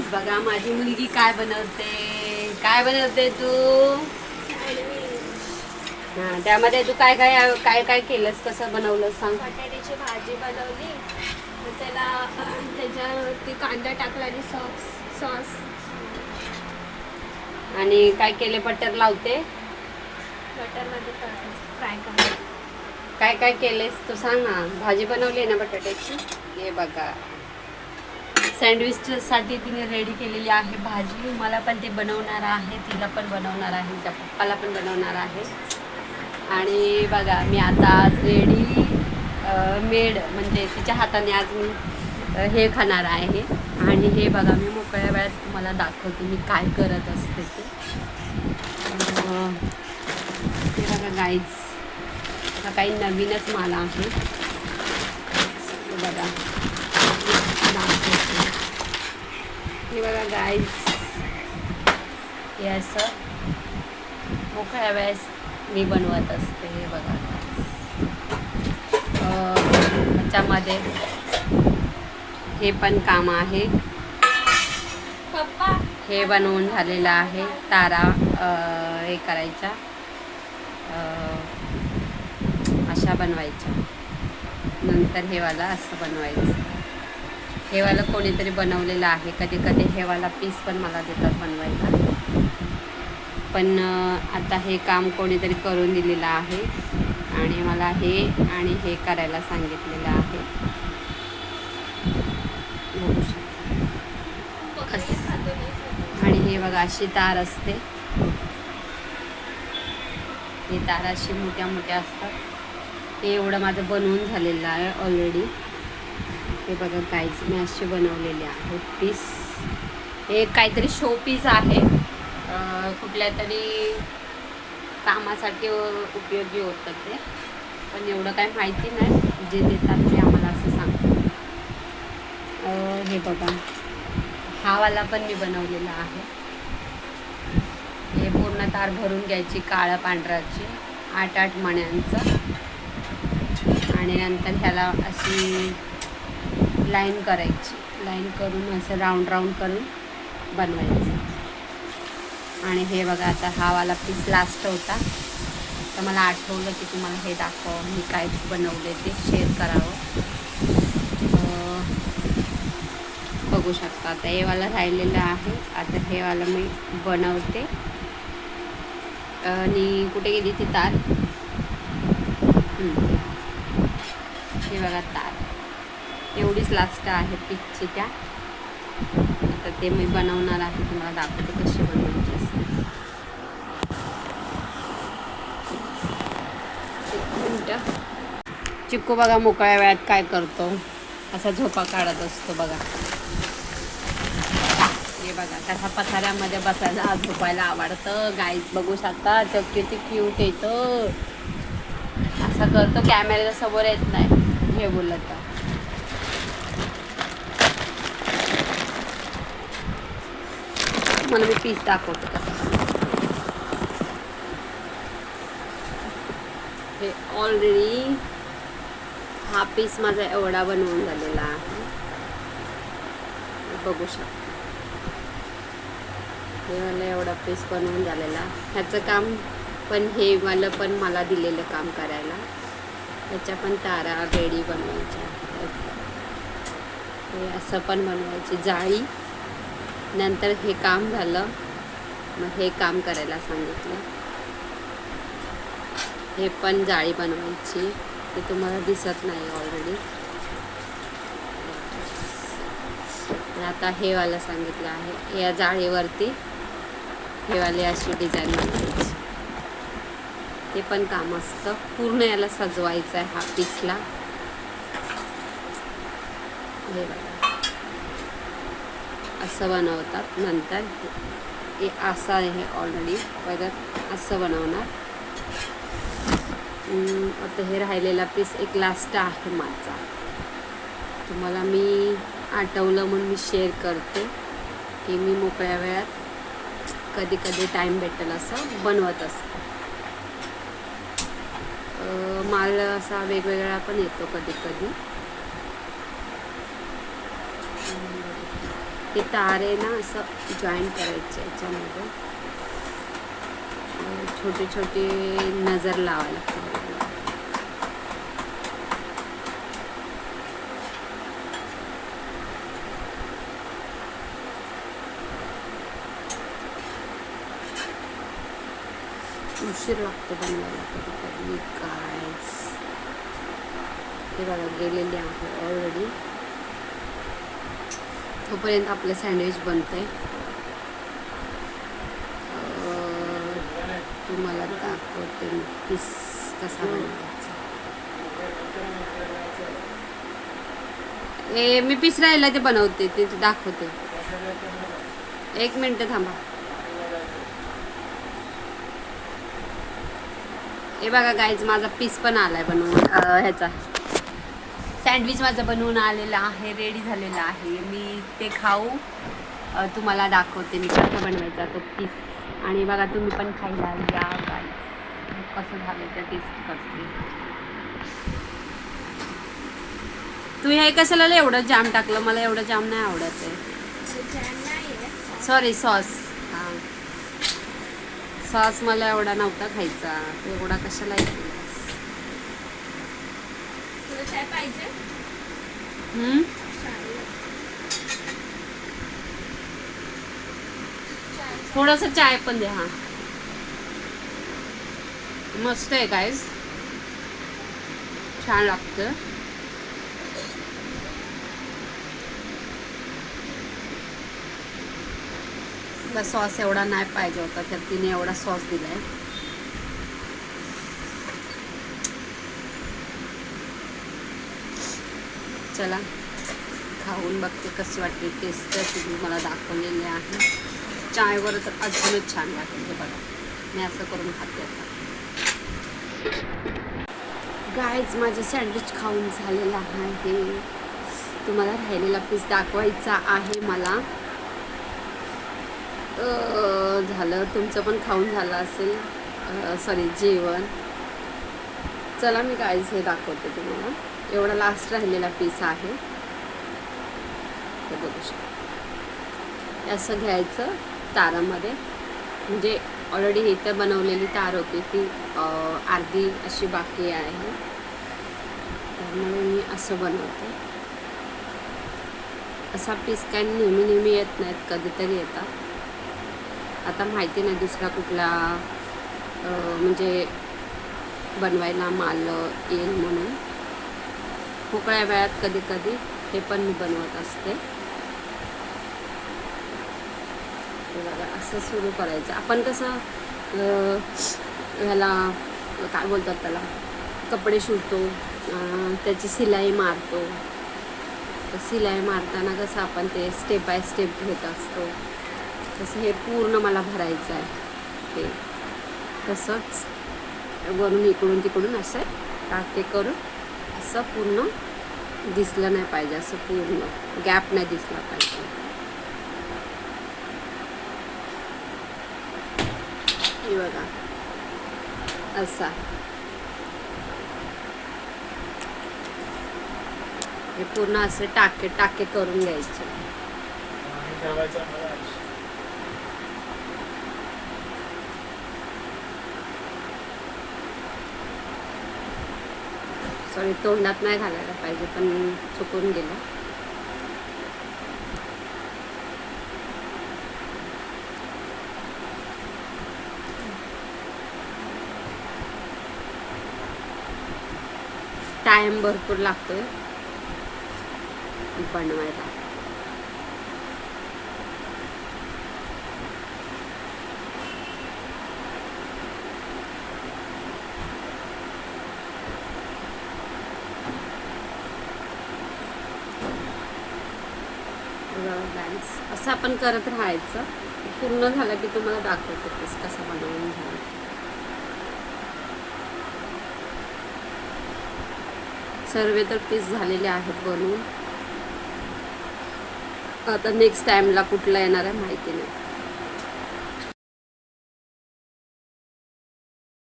Guys बघा माझी मुलगी काय बनवते? काय बनवते तू? हा त्यामध्ये तू काय काय काय काय केलंस? कसं बनवलं सांग. बटाट्याची भाजी बनवली. त्याला त्याच्यावरती कांदा टाकला आणि सॉस सॉस. आणि काय केले? बटर लावते. बटरमध्ये फ्राय करा काय काय केलेस? तू सांग ना. भाजी बनवली आहे ना बटाट्याची? हे बघा. सँडविचसाठी तिने रेडी केलेली आहे भाजी. मला पण ते बनवणार आहे तिला पण बनवणार आहे तिच्या पप्पाला पण बनवणार आहे. आणि बघा मी आता आज रेडी मेड म्हणजे तिच्या हाताने आज मी हे खाणार आहे. आणि हे बघा मी मोकळ्या वेळात तुम्हाला दाखवते मी काय करत असते ते. बघा गाईज हा काही नवीनच मला आहे. बघा. हे बघा गाईज हे असं मोकळ्या वेळेस मी बनवत असते हे बघा ह्याच्यामध्ये हे पण काम आहे. हे बनवून झालेलं आहे तारा हे करायच्या. अशा बनवायच्या. नंतर हे वाला असं बनवायचं. हेवाला कोणीतरी बनवलेलं आहे. कधी कधी हेवाला पीस पण मला देतात बनवायला. पण आता हे काम कोणीतरी करून दिलेलं आहे. आणि मला हे आणि हे करायला सांगितलेलं आहे. बघू आणि हे बघा अशी तार असते. हे तार अशी मोठ्या मोठ्या असतात. हे एवढं माझं बनवून झालेलं आहे ऑलरेडी हे बघा काहीच मी असे बनवलेले आहे पीस हे काहीतरी शो पीस आहे. कुठल्या तरी कामासाठी उपयोगी होतं ते. पण एवढं काही माहिती नाही. जे देतात ते आम्हाला असं सांग हे बघा. हा वाला पण मी बनवलेला आहे. हे पूर्ण तार भरून घ्यायची काळ्या पांढऱ्याची आठ आठ मण्यांचं. आणि नंतर ह्याला अशी लाईन करायची. लाईन करून असं राऊंड राऊंड करून बनवायचं. आणि हे बघा आता हा वाला पीस लास्ट होता. तर मला आठवलं की तुम्हाला हे दाखव मी काय बनवले ते शेअर करावं. बघू शकता. आता हे वाला राहिलेलं आहे. आता हे वाला मी बनवते. आणि कुठे गेली ती तार? हे बघा तार. एवढीच लास्ट आहे पिचची त्या. आता ते मी बनवणार आहे तुम्हाला दाखवते कशी बनवायची असते. चिक्कू बघा मोकळ्या वेळात काय करतो. असा झोपा काढत असतो बघा. हे बघा कसा पथाऱ्यामध्ये बसायला झोपायला आवडतं. गाय बघू शकता तो किती क्यूट येतं असं करतो कॅमेऱ्याच्या समोर येत नाही. हे बोलत तुम्हाला मला मी पीस दाखवतो कसं हे ऑलरेडी हा पीस माझा एवढा बनवून झालेला आहे बघू शकता हे मला एवढा पीस बनवून झालेला ह्याचं काम पण हे मला पण मला दिलेलं काम करायला ह्याच्या पण तारा रेडी बनवायच्या हे असं पण बनवायची जाळी नंतर हे काम झालं. मग हे काम करायला सांगितलं. हे पण जाळी बनवायची. ते तुम्हाला दिसत नाही ऑलरेडी आता हे वाला सांगितलं आहे. या जाळीवरती हे वाले अशी डिझाईन बनवायची. ते पण काम असतं पूर्ण याला सजवायचं आहे हा पीसला हे बघा. असं बनवतात. नंतर हे असं आहे ऑलरेडी परत असं बनवणार. आता हे राहिलेला पीस एक लास्ट आहे माझा. तुम्हाला मी आठवलं म्हणून मी शेअर करते की मी मोकळ्या वेळात कधी कधी टाईम भेटेल असं बनवत असते. माल असा वेगवेगळा पण येतो कधी कधी ते आहे ना असं जॉईन करायचे याच्यामध्ये. छोटे छोटे नजर लावायला लागतात. उशीर लागतो बनवायला कधी कधी काय? हे बघा गेलेली आहे ऑलरेडी तोपर्यंत आपलं सँडविच बनतं आहे तुम्हाला दाखवते पीस कसा बनवायचा. ए मी पीस राहिला ते बनवते ते दाखवते. एक मिनटं थांबा. हे बघा गाईज माझा पीस पण आलाय बनवून. ह्याचा. सँडविच माझं बनवून आलेलं आहे रेडी झालेलं आहे. मी ते खाऊ तुम्हाला दाखवते मी कसं बनवायचा तो पीस आणि बघा तुम्ही पण खायला या काय कसं झालं त्या टेस्ट करते. तू हे कशाला एवढं जाम टाकलं? मला एवढं जाम नाही आवडत आहे. सॉरी सॉस हां. सॉस मला एवढा नव्हता खायचा. तू एवढा कशाला केलास? तुला काय पाहिजे? हम्म? थोडस चाय पण दे हा. मस्त आहे गाईज छान लागतं. तिला सॉस एवढा नाही पाहिजे होता तर तिने एवढा सॉस दिलाय. चला. खाऊन बघते कशी वाटते टेस्ट तुम्ही मला दाखवलेली आहे. चायवर तर अजूनच छान वाटेल ते बघा. मी असं करून खाते आता. गायच माझं सँडविच खाऊन झालेलं आहे. तुम्हाला राहिलेला पीस दाखवायचा आहे मला. झालं. तुमचं पण खाऊन झालं असेल. सॉरी जेवण. चला मी गाईज हे दाखवते तुम्हाला. एवढा लास्ट राहिलेला पीस आहे. हे बघू शकता. असं घ्यायचं तारामध्ये. म्हणजे ऑलरेडी इथं बनवलेली तार होती ती अर्धी अशी बाकी आहे. त्यामुळे मी असं बनवते. असा पीस काय नेहमी नेहमी येत नाहीत कधीतरी येतात. आता माहिती नाही दुसरा कुठला म्हणजे बनवायला माल येईल म्हणून. मोकळ्या वेळात कधी कधी हे पण मी बनवत असते. बघा असं सुरू करायचं. आपण कसं ह्याला काय बोलतात त्याला? कपडे शिवतो त्याची सिलाई मारतो. शिलाई सिलाई मारताना कसं आपण ते स्टेप बाय स्टेप घेत असतो. तसं हे पूर्ण मला भरायचं आहे. ते तसंच वरून इकडून तिकडून असं टाके करून असं पूर्ण दिसलं नाही पाहिजे असं पूर्ण गॅप नाही दिसला पाहिजे. हे बघा. असा. हे पूर्ण असे टाके टाके करून घ्यायचे. सॉरी तोंडात नाही घालायला पाहिजे पण चुकून गेलं. टाइम भरपूर लागतोय. बनवायला. असं आपण करत राहायचं. पूर्ण झालं की तुम्हाला दाखवते पीस कसं बनवून झालं सर्वे तर पीस झालेले आहेत बनवून. आता नेक्स्ट टाइमला कुठला येणार आहे माहिती नाही.